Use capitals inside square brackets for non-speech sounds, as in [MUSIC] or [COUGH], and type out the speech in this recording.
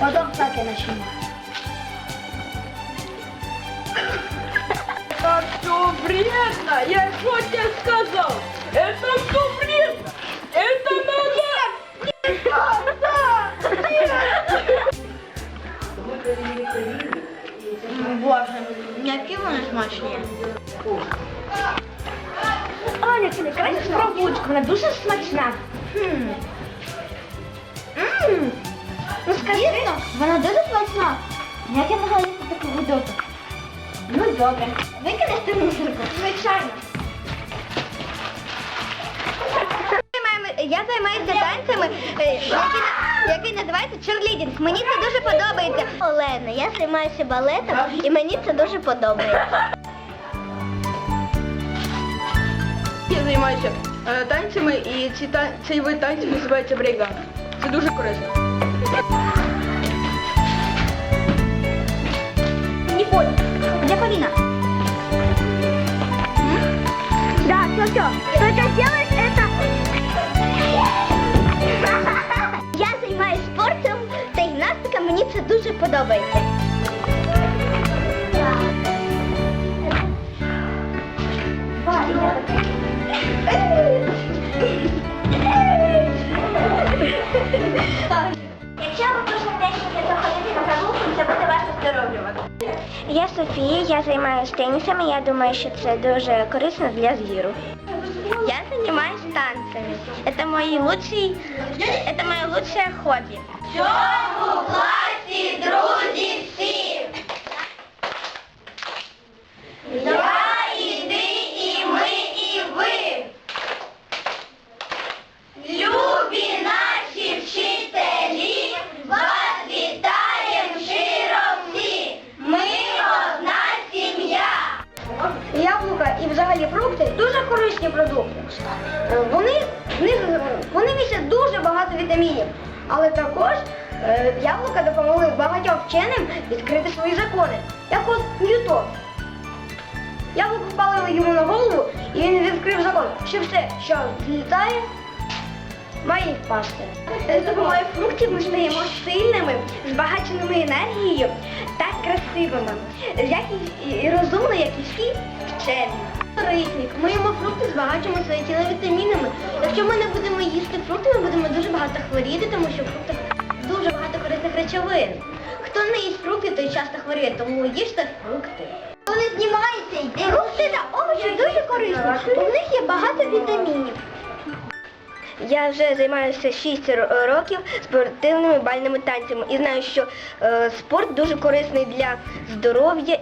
Потом так я начну. Это все вредно! Я что тебе сказал? Это все вредно! Это надо... Боже, які вони смачні. Аня, ти не краще спробуй, вона дуже смачна. Хм. Ну скажи. Вона дуже смачна. Як я могла їсти таку гудоту? Ну добре. Викинеш ти мусорку? Звичайно. Я займаюся танцями, е, які, який називається черлідінг. Мені це дуже подобається. Олена, я займаюся балетом і мені це дуже подобається. Я займаюся е, танцями і ці та... цей вид танців називається брейкданс. Це дуже корисно. Не понял. Где Полина? Да, все, все. Только делаешь это. Я [LAUGHS] займаюся спортом та гімнастика, мені це дуже подобається. Якщо Я Софія, я займаюся тенісом, я думаю, що це дуже корисно для зіру. Я занимаюсь танцами. Это моє лучший, это мое лучшее хобби. В цьому класі друзі і фрукти дуже корисні продукти. Е, Вони, вони містять дуже багато вітамінів. Але також е, яблука допомогли багатьом вченим відкрити свої закони. Як от Ньютон. Яблуко впалили йому на голову, і він відкрив закон, що все, що злітає, має впасти. З допомогою фруктів ми стаємо сильними, збагаченими енергією та красивими, як і розумно, як і всі вчені. Корисник. Ми їмо фрукти, збагачуємо своє тіло вітамінами. Якщо ми не будемо їсти фрукти, ми будемо дуже багато хворіти, тому що в фруктах дуже багато корисних речовин. Хто не їсть фрукти, той часто хворіє, тому їжте фрукти. Вони знімаються. Фрукти та овочі дуже корисні. У них є багато вітамінів. Я вже займаюся 6 років спортивними бальними танцями і знаю, що е, спорт дуже корисний для здоров'я